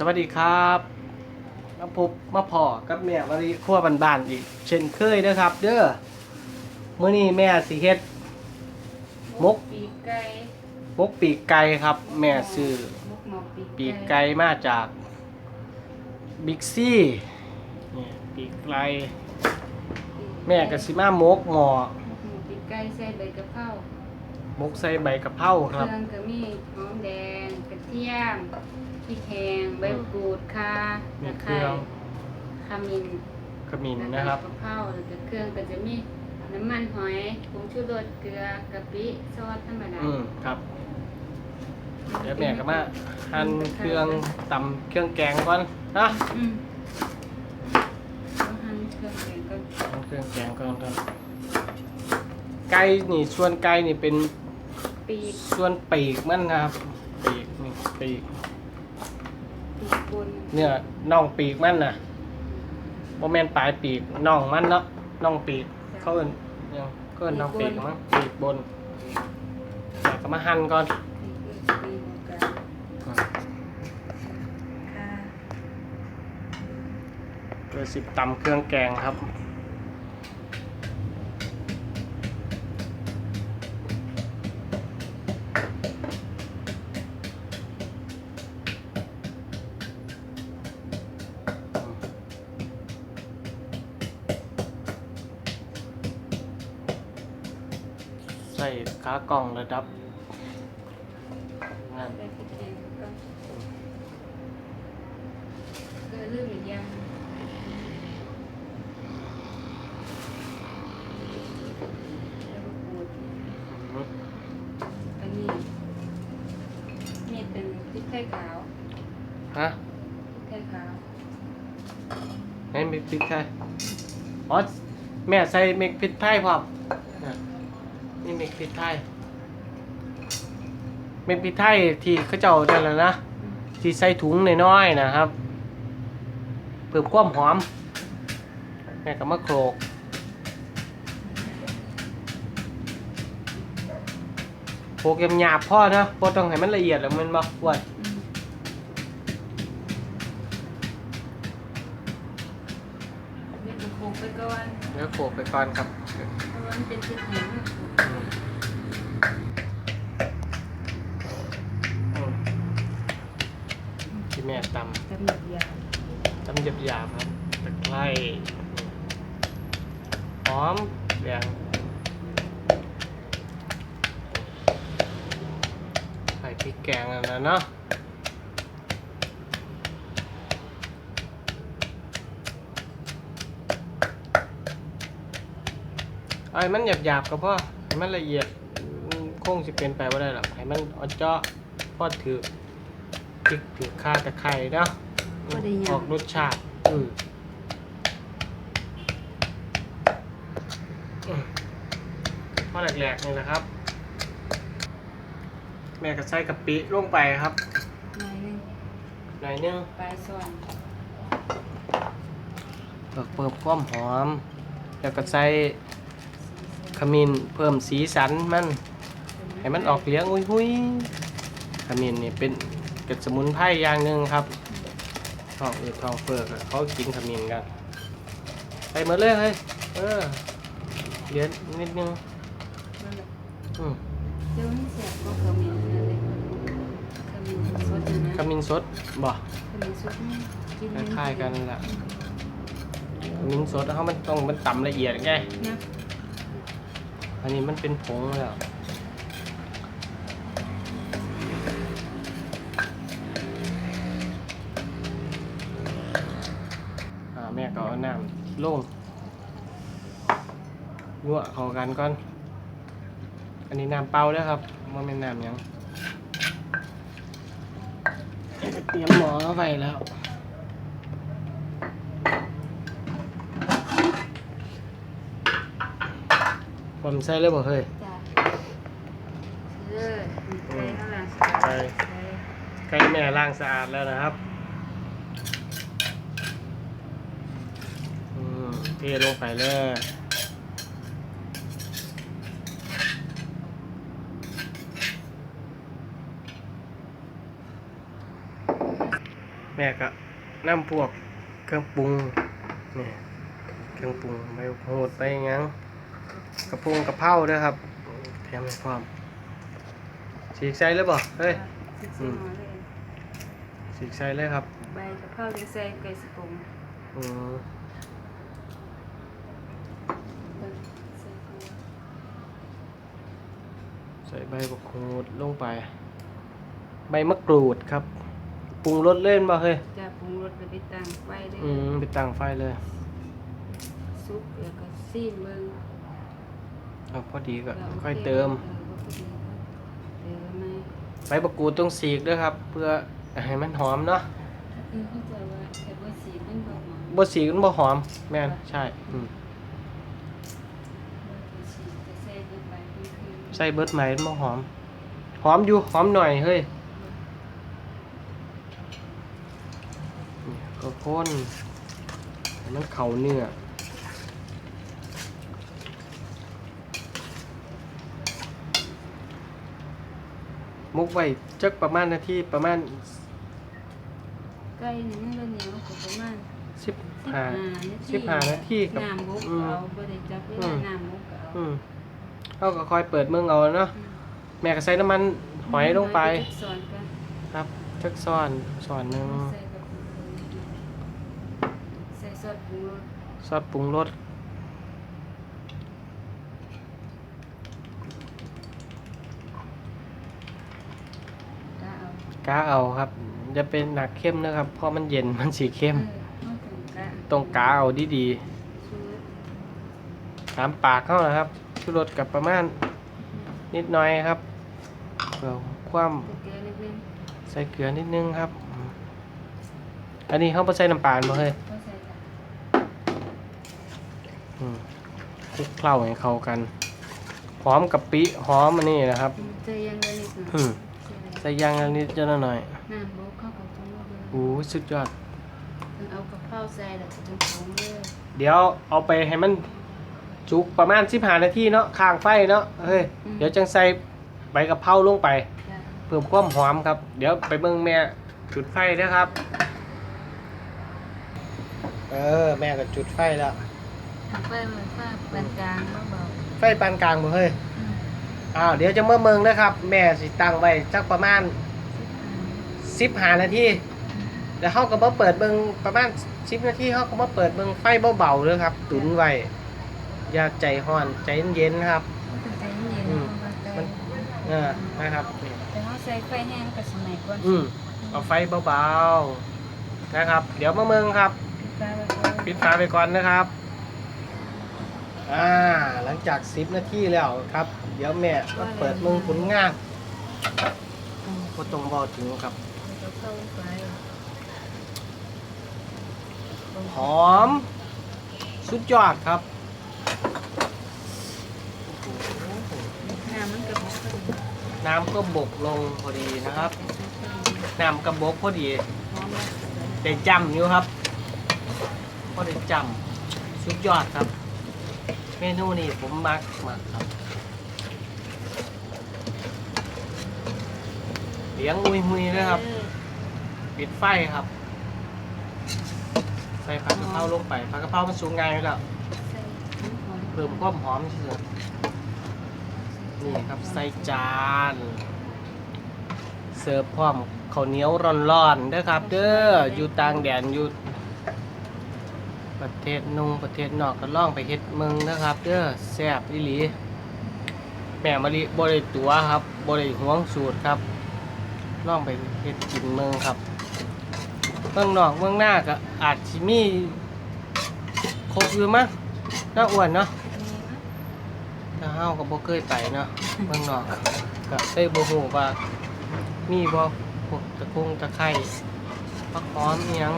สวัสดีครับมาพบมาพอกับแม่มารีครัวบ้านๆอีก เช่นเคยนะครับ เด้อมื้อนี้แม่สิเฮ็ดมกปีกไก่มกปีกไก่ครับ แม่ซื้อมกหมอกปีกปีกไก่มาจากบิ๊กซี่นี่ปีกไก่แม่ก็สิมามกหม้อมกหมอกปีกไก่ใส่ใบกะเพรามกใส่ใบกะเพราคเครับ รื่องก็มีหอมแดงกระเทียม พริกแห้งใบกรูดข่ามีตะเคไคร้รื่องขมิ้นขมิ้นนะครับแล้วก็กะเพราแล้วก็เครื่องก็จะมีน้ำมันหอยผงชูรสเกลือกะปิซอสธรรมดาอืมครับเดี๋ยวแม่ก็มาหั่นเครื่องตำเครื่องแกงก่อนนะอืมต้องหั่นเครื่องแกงก่อนหั่นเครื่องแกงก่อนครับไก่นี่ส่วนไก่นี่เป็นปีกส่วนปีกมันนะครับปีกนี่ปีกปีก บนเนี่ยน่องปีกมันนะโมเมนปลายปีกน่องมันเนาะน่องปีกเขาเอิ้นเนี่ยเขาเอิ้นน่องปีกมั้งปีกบนแต่ก็มาหั่นก่อนปีกปีกกันค่ะเพื่อสิบตำเครื่องแกงครับ ใส่ขากล่องระดับนั่นได้พริกแกงก็เกลือลืมอีกอย่างแล้วก็ปูดอืมอันนี้นี่เป็นพริกไทยขาวฮะพริกไทยขาวให้มีพริกไทยอ๋อแม่ใส่เม็ดพริกไทยพร้อมน่ะนี่เม็ด พริกไทยเม็ดพริกไทยที่เขาเจ้าได้แล้วนะอืมที่ใส่ถุงน้อยๆนะครับ เพิ่มความหอมแม่ก็มาโขลกโขลกหยาบๆพ่อนะพอต้องให้มันละเอียดแล้วมันบอกว่าอืมนี่ โคกไปก่อนเดี๋ยวโขลกไปก่อนครับเพราะว่ามันเป็นพริกแห้งอืมอืมที่แม่ตำจะมีเดียวตำหยาบๆครับตะไคร้หอมแดงใส่พริกแกงอันนั้นเนาะ ไอ้มันหยาบๆก็พอให้มันละเอียดมันคงสิเป็นไปว่าได้หรอกให้มันเอาเจาะพอถือพริกถือข่าตะไคร้เนาะก็ได้ยังออกรสชาติอืมอืมข้อแรกๆนี่แหละครับ แม่ก็ใส่กะปิลงไปครับหน่อยหนึงหน่อยนึง ปลายส่วนเพื่อเพิ่มความหอม แล้วก็ใส่ ขมิ้นเพิ่มสีสันมัน ให้มันออกเหลี้ยงอุ้ยหุยขมิ้นนี่เป็นเกล็ดสมุนไพรอย่างหนึ่งครับท้องอืดท้องเฟ้อก็เขากินขมิ้นกันใส่หมดเลยเฮ้ยเออเหลือนิดนึงนั่นแหละอืมเดี๋ยวนี้เสียบก็ขมิ้นนั่นเลยขมิ้นสดนะขมิ้นสดบ่ขมิ้นสดนี่กินคล้ายๆกันแหละขมิ้นสดเขามันต้องมันต่ำละเอียดไงนะ อันนี้มันเป็นผงแล้วอาแม่ก็เอาน้ำลงยั่วเข้ากันก่อน อันนี้น้ำเปล่าแล้วครับมันเป็นน้ำยังเตรียมหม้อไว้แล้ว ผมใส่เลยบ่เฮ้ยจ้ะเออไก่ข้างหลังไก่ไก่แม่ล้างสะอาดแล้วนะครับอืมเทลงไปเลยแม่ก็นำพวกเครื่องปรุงนี่เครื่องปรุงใบโหดไปหยัง กระพุงกระเพราเด้อครับแถมให้พร้อมสีกใส่เลยบ่เฮ้ย สิบอืสี่มหม้อเลยสีกใส่เลยครับใบกะเพราที่ใส่ไก่สปงอืมเบิ่งใส่เกลือใส่ใบบักหูดลงไป ใบมะกรูดครับปรุงรสเล่นบ่เฮ้ยจะปรุงรสแล้วไปตั้งไฟเลยอืมไปตั้งไฟเลย ซุปแล้วก็ซีมเบิ่ง เอาพอดีก็แล้วโค่อยเติมออบ่พอดีก็เติมไหมใบบักกูดต้องสีกด้วยครับ เพื่อให้มันหอมเนาะเออเข้าใจว่าแต่ว่าสีมันบ่หอมบ่สีกมันบ่หอม แม่นใช่อืมสีจะใส่เบิดใบคือคือใส่เบิดไหมมันบ่หอม หอมอยู่หอมหน่อยเฮ้ยนี่ก็ข้นให้มันเข้าเนื้อ มุกไว้จักประมาณนาทีประมาณไก่นี่มันบ่เหนียวก็ประมาณสิบห้า15สิบห้านาทีกับน้ำมุกอืมเอาบ่ได้จับเวอืลามน้ำมุกก็เอาอืมเขาก็คอยเปิดเมืองเอาเนาะแม่ก็ใส่น้ำมันหอยลงไปสอนกันครับจักซ้อนซ้อนหนึ่งใส่กับใส่ซอสปรุงรสซอสปรุงรส ก็เอา กาเอาครับจะเป็นหนักเข้มนะครับ เพราะมันเย็นมันสีเข้มเออเอาถึงกะตรงกาเอาดีชูรสๆตามปากเข้านะครับชูรสกับประมาณนิดหน่อยครับเพื่อความตะเกียบนิดนึงใส่เกลือนิดนึงครับอืมอันนี้เขาไปใส่น้ำปลาบ่เฮ้ยก็ใส่จ้ะอืมคลุกเคล้าให้เข้ากัน หอมกะปิหอมอันนี้นะครับใส่อยังละนิดหน่อยอืม ใส่เลยใส่ยางอันนิดจะหน่อยน้ำบุกเข้ากับปรุงรสเลยโอ้สุดยอดเอากะเพราใส่แล้วก็เป็นผงเลยเดี๋ยวเอาไปให้มันจุกประมาณ15นาทีเนาะข้างไฟเนาะเฮ้ยเดี๋ยวจังใส่ใบกะเพราลงไป จ้ะเพิ่มความหอมครับ เดี๋ยวไปเบิ่งแม่จุดไฟนะครับ เออ แม่ก็จุดไฟแล้วไฟมันฟ้าปานกลางเบาไฟปานกลางบ่เฮ้ยๆ อืมอ้าวเดี๋ยวจะเมื่อเมืองนะครับ แม่สิตั้งไว้สักประมาณ15นาทีแล้วเฮาก็มาเปิดเบิ่งประมาณ10นาทีเฮาก็มาเปิดเบิ่งไฟเบาๆเลยครับ ตุนไว้อย่าใจร้อนใจเย็นๆครับ มันจะใจเย็นอืๆมมัน เออนะครับนี่แต่ว่าใส่ไฟแห้งก็สมัยก่อนอืมเอาไฟเบาๆนะครับ เดี๋ยวมาเมืองครับ ปิดฟ้าไว้ก่อนปิดฝาไปก่อนนะครับ อ่าหลังจาก 10 นาทีแล้วครับ เดี๋ยวแม่มาเปิดมึงผลงานก็ต้องบอถึงครับ หอม สุดยอดครับน้ำมันกระบกน้ำก็บกลงพอดีนะครับน้ำกระบกพอดีแล้วได้จำอยู่ครับก็ได้จำสุดยอดครับ เมนูนี้ผมมักมากครับเลี้ยงมุยมุยๆนะครับเออปิดไฟครับ ใส่ผักกะเพราลงไปผักกะเพรามันสูงไงายอยู่แล้วใส่น้ำหอมเพิ่มความหอมที่สุดนี่ครับใส่จาน เสิร์ฟพร้อมข้าวเหนียวร้อนๆเด้อครับ เด้ออยู่ต่างแดนอยู่ ประเทศนุงประเทศนอกก็ล่องไปเฮ็ดเมืองนะครับ เด้อแซ่บอีหลี แม่มะลิบ่ได้ตัวครับบ่ได้หวงสูตรครับล่องไปเฮ็ดกินเมืองครับเมืองนอกเมืองหน้าก็อาจสิมีครบอยู่มั้งน่าอ้วนเนาะถ้าเฮาก็บ่เคยไปเนาะเมืองนอกก็ได้บ่ฮู้ว่ามีบ่พวกตะกุงตะไคร้ผักหอมอีหยัง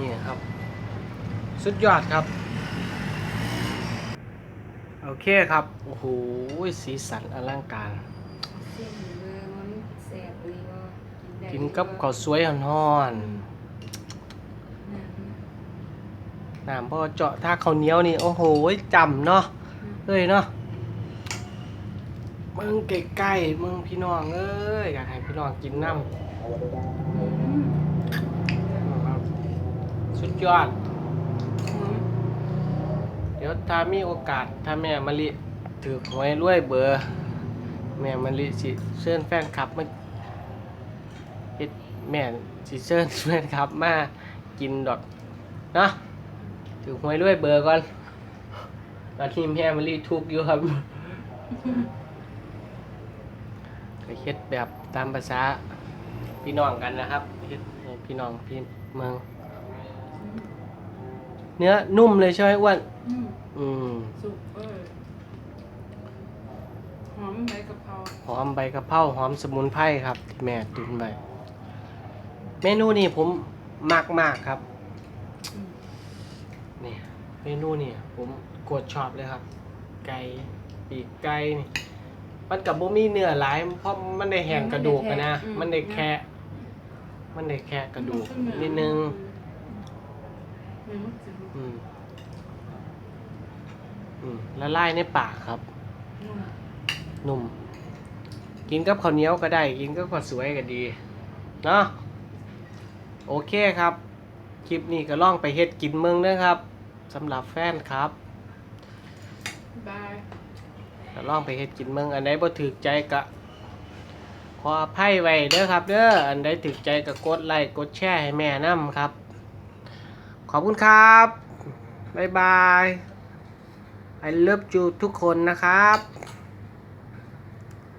นี่ครับ สุดยอดครับ โอเคครับ โอ้โห สีสันอลังการเส้นเบอร์มันแสบเลยว่ากินกับข้าวสวยฮ้อนน้ำๆน้ำพอเจาะถ้าข้าวเหนียวนี่ โอ้โหจำเนาะเอ้ยเนาะมึงใกล้ๆมึงพี่น้องเอ้ยอยากให้พี่น้องกินน้ำ อืม สุดยอด เดี๋ยวถ้ามีโอกาส ถ้าแม่มะลิถือหวยรวยเบอร์ แม่มะลิสิเชิญแฟนคลับมาเฮ็ดแม่สิเชิญแฟนคลับมากินดอกเนาะถือหวยรวยเบอร์ก่อนตอนนี้แม่มะลิทุกข์อยู่ครับก็เฮ็ดแบบตามภาษาพี่น้องกันนะครับเฮ็ดพี่น้องพี่เมือง เนื้อนุ่มเลยใช่ไหมอ้วนอืมอืมสุกเออหอมใบกะเพราหอมใบกะเพราหอมสมุนไพรครับ ที่แม่ตุนไว้เมนูนี้ผมมากมากๆครับอืมนี่เมนูนี่ผมกดชอบเลยครับ ไก่ปีกไก่นี่มันกับบ่มีเนื้อหลายเพราะมันได้แห้งกระดูกอะนะมันได้แค่มันได้แค่กระดูกนิดนึง อืม อืมอืมละลายในปากครับอืมนุ่ม กินกับข้าวเหนียวก็ได้ กินกับข้าวสวยก็ดี เนาะโอเคครับ คลิปนี้ก็ล่องไปเฮ็ดกินเมืองเด้อครับสำหรับแฟนครับบายก็ล่องไปเฮ็ดกินเมืองอันใดบ่ถูกใจก็ขออภัยไว้เด้อครับ เด้ออันใดถูกใจก็กดไลค์กดแชร์ให้แม่นํครับ ขอบคุณครับ บ๊ายบาย I love you ทุกคนนะครับ